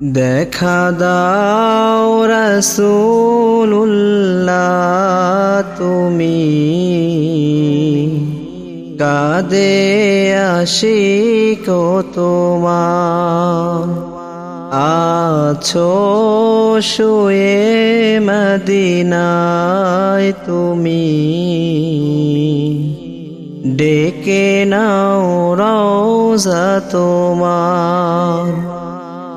দেখা দাও রসুল্লাহ তুমি। কাদে আশিক তোমার। আছো শুয়ে মদিনায় তুমি। ডেকে নাও রওজা তোমার।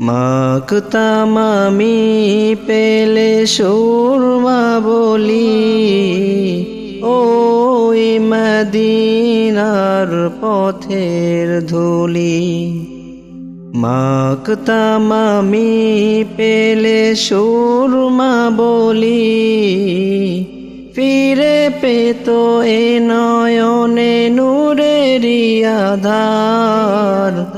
মাকতাম পেলে সুরমা বলি, ওই মদিনার পথের ধুলি। মাকতাম পেলে সুরমা বলি, ফিরে পেত এ নয়নে নূরেরি আধার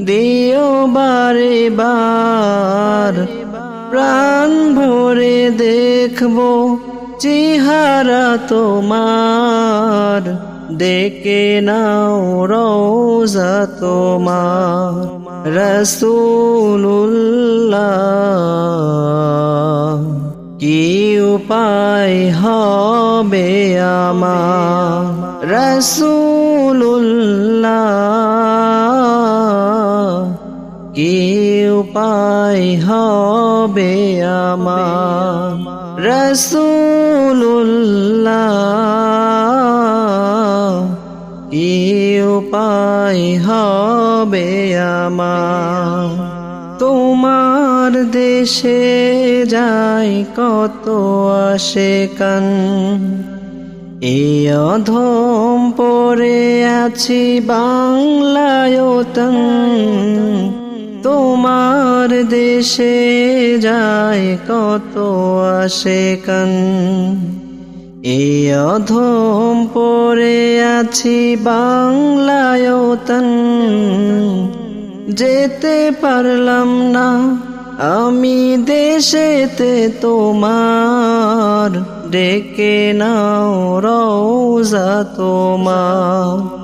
দিও বারে বার। প্রাণ ভরে দেখব চেহারা তোমার। ডেকে নাও রোজা তোমার। রসুল্লাহ কি উপায় হবে আমার? রসুল্লাহ কি উপায় হবে আমার। রসুল্লাহ কি উপায় হবে আমার। তোমার দেশে যাই কত আসে কান এ অধম পরে আছি বাংলায়তন তোমার দেশে যায় কত আসে কান এ অধম পরে আছি বাংলায়তন যেতে পারলাম না আমি দেশেতে তোমার। ডেকে নাও রওজা তোমার।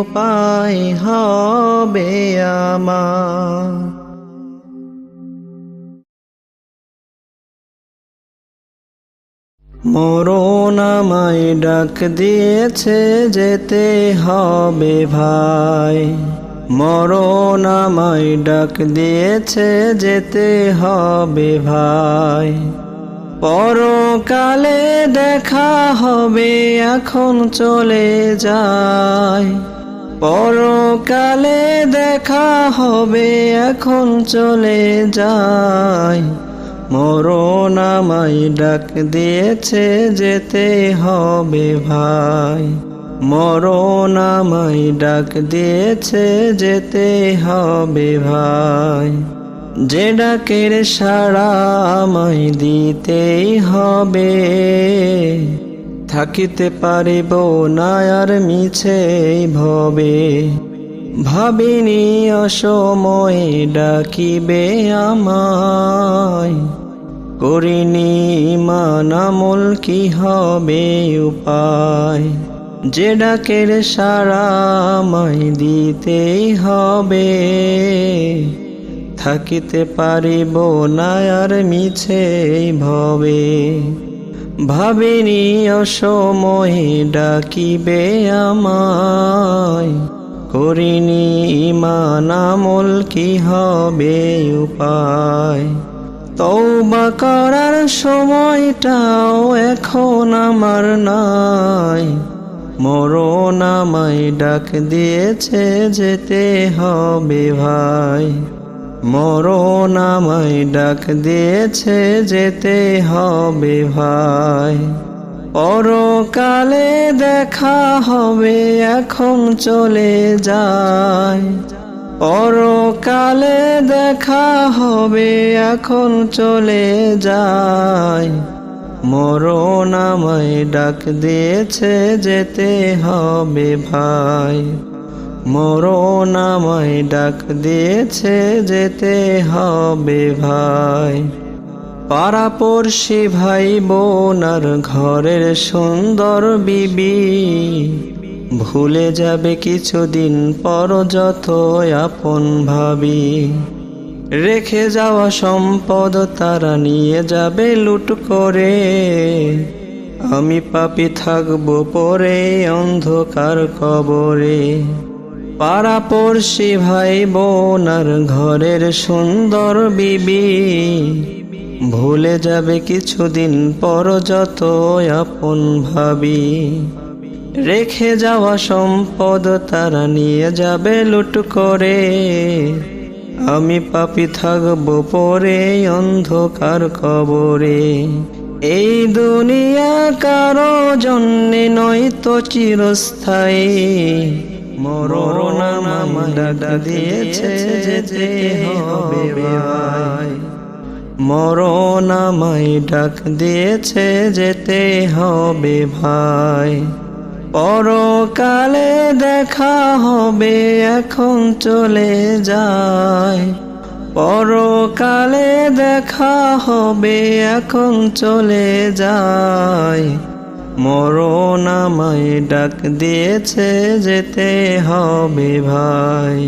উপায় হবে আমার। মরণ আমায় ডাক দিয়েছে যেতে হবে ভাই। মরণ আমায় ডাক দিয়েছে যেতে হবে ভাই। পরকালে দেখা হবে, এখন চলে যায়। পরকালে দেখা হবে, এখন চলে যায় মরণ আমায় ডাক দিয়েছে, যেতে হবে ভাই। মরণ আমায় ডাক দিয়েছে, যেতে হবে ভাই। যে ডাকের সাড়া আমায় দিতেই হবে। থাকিতে পারিব না আর মিছে ভবে। ভাবিনি অসময়ে ডাকিবে আমায়। করিনি মানামল কি হবে উপায়। যে ডাকের সারা আমায় দিতেই হবে। থাকিতে পারিব না আর মিছে ভবে। ভাবিনি অসময়ে ডাকিবে আমায়। করিনি ইমান আমল কি হবে উপায়। তৌবা করার সময়টাও এখন আমার নাই। মরণ আমায় ডাক দিয়েছে যেতে হবে ভাই। মরণ আমায় ডাক দিয়েছে, যেতে হবে ভাই। পরকালে দেখা হবে, এখন চলে যায় পরকালে দেখা হবে, এখন চলে যায় মরণ আমায় ডাক দিয়েছে, যেতে হবে ভাই। মরণ আমায় ডাক দিয়েছে, যেতে হবে ভাই। পাড়াপড়শি ভাই বোন আর ঘরের সুন্দর বিবি, ভুলে যাবে কিছুদিন পর যত আপন ভাবি। রেখে যাওয়া সম্পদ তারা নিয়ে যাবে লুট করে। আমি পাপি থাকব পরে অন্ধকার কবরে। পাড়াপড়শি ভাই বোন আর ঘরের সুন্দর বিবি। ভুলে যাবে কিছুদিন পর যত আপন ভাবি। রেখে যাওয়া সম্পদ তারা নিয়ে যাবে লুট করে। আমি পাপি থাকব পরে অন্ধকার কবরে। এই দুনিয়া কারও জন্যে নয় তো চিরস্থায়ী। মরণ ডাক দিয়েছে যেতে হবে ভাই। মরণ আমায় ডাক দিয়েছে যেতে হবে ভাই। পরকালে দেখা হবে, এখন চলে যায়। পরকালে দেখা হবে, এখন চলে যায়। মরণ আমায় ডাক দিয়েছে যেতে হবে ভাই।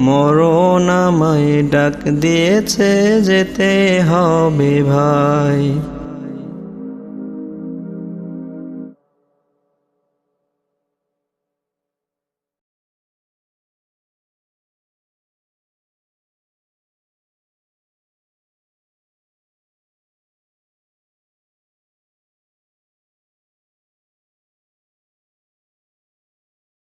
মরণ আমায় ডাক দিয়েছে যেতে হবে ভাই।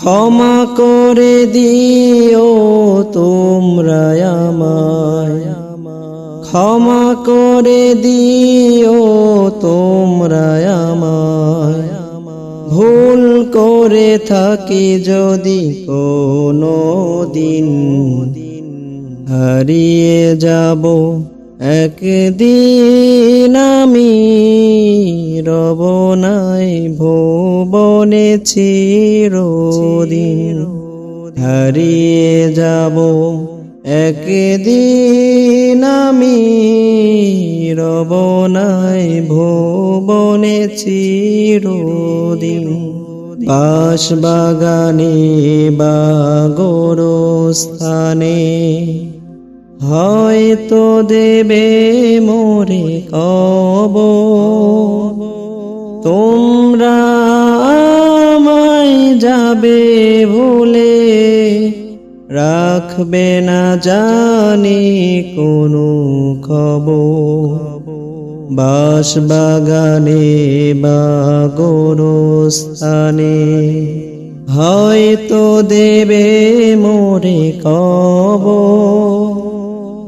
ক্ষমা করে দিও তোমরা আমায়। ক্ষমা করে দিও তোমরা আমায়। ভুল করে থাকি যদি কোনো দিন হারিয়ে যাব একদিন আমি রব নাই ভুবনে চিরদিন হারিয়ে যাব। একদিন আমি রব নাই ভুবনে চিরদিন পাশ বাগানে বা গোরস্থানে হয়তো দেবে মোরে কব তোমরা আমায় যাবে ভুলে, রাখবে না জানি কোনো খবর। বাস বাগানে বা গোরস্থানে হয়তো দেবে মোরে কব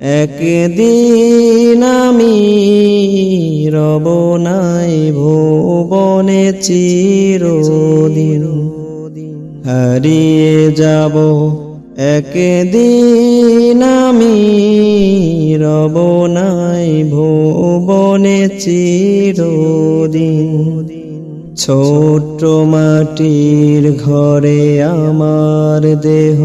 একদিন আমি রব নাই ভুবনে চিরদিন। হারিয়ে যাব। একদিন আমি রব নাই ভুবনে চিরদিন। ছোট মাটির ঘরে আমার দেহ।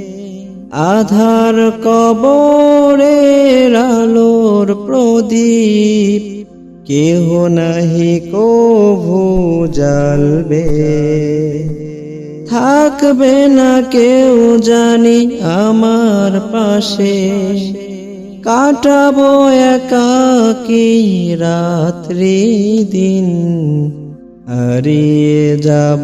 আধার কবরের আলোর প্রদীপ, কেহ নাহি কভু জ্বালবে। থাকবে না কেউ জানি আমার পাশে, কাটাবো একাকি রাত্রি দিন, হারিয়ে যাব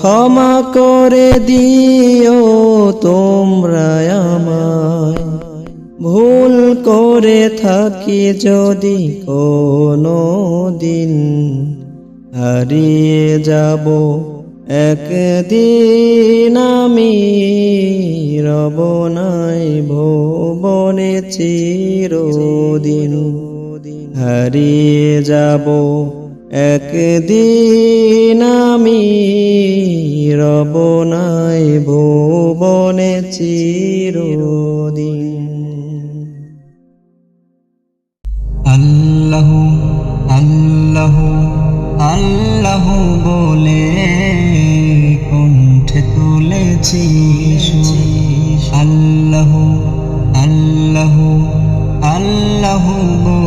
ক্ষমা করে দিও তোমরা আমায়। ভুল করে থাকি যদি কোনো দিন। হারিয়ে যাব একদিন আমি, রব নাই ভুবনে চিরদিন। হারিয়ে যাব একদিন আমি রব নাই ভুবনে চিরদিন আল্লাহ আল্লাহ আল্লাহ বলে কণ্ঠে তুলেছি। আল্লাহ আল্লাহ আল্লাহ বলে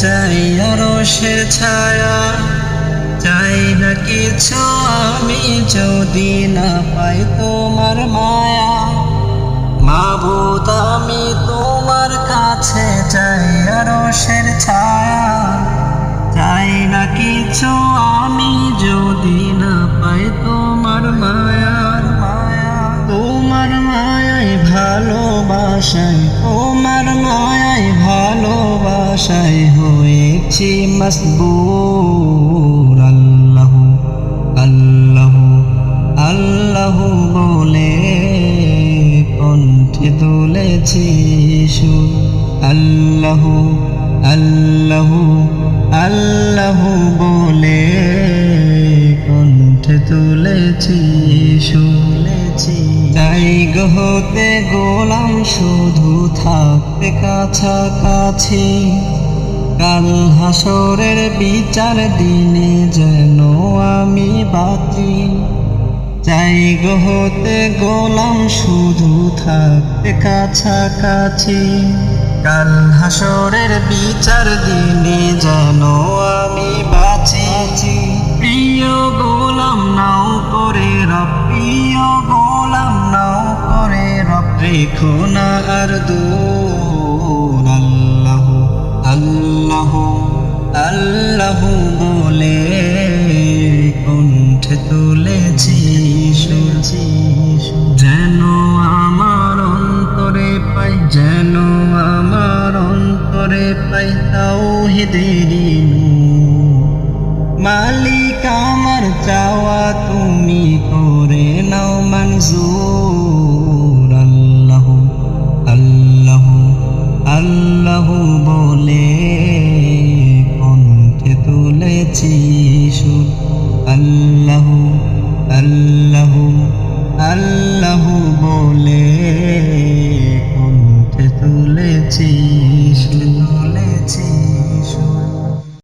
যাই আরশের ছায়া। চাই না কিছু আমি যদি না পাই তোমার মায়া। মাবুদ, আমি তোমার কাছে যাই আরশের ছায়া। চাই না কিছু আমি যদি না পাই তোমার মায়ার মায়া। তোমার মায়ায় ভালোবাসায়, তোমার মায়ায় ভালোবাসায় হয়েছি মসবুর আল্লাহ আল্লাহ আল্লাহ বলে কণ্ঠে তুলেছি সুর। আল্লাহ আল্লাহ আল্লাহ বলে কণ্ঠে তুলেছি শুনেছি তাই গহতে গোলাম শুধু থাকতে কাছাকাছি। কাল হাসরের বিচার দিনে যেন আমি বাঁচি চাই গহতে গোলাম শুধু থাকতে কাছাকাছি। কাল হাসরের বিচার দিনে যেন আমি বাঁচি। প্রিয় গোলাম, নাও করে প্রিয় গোলাম নাও করে রব, রেখো না আর দূর আল্লাহ আল্লাহ আল্লাহ বলে, কণ্ঠে তুলেছি শুনছি যেন আমার অন্তরে পাই, যেন আমার অন্তরে পাই তাও হেদেরি মালিক, আমার চাওয়া তুমি করে। আল্লাহ আল্লাহ আল্লাহ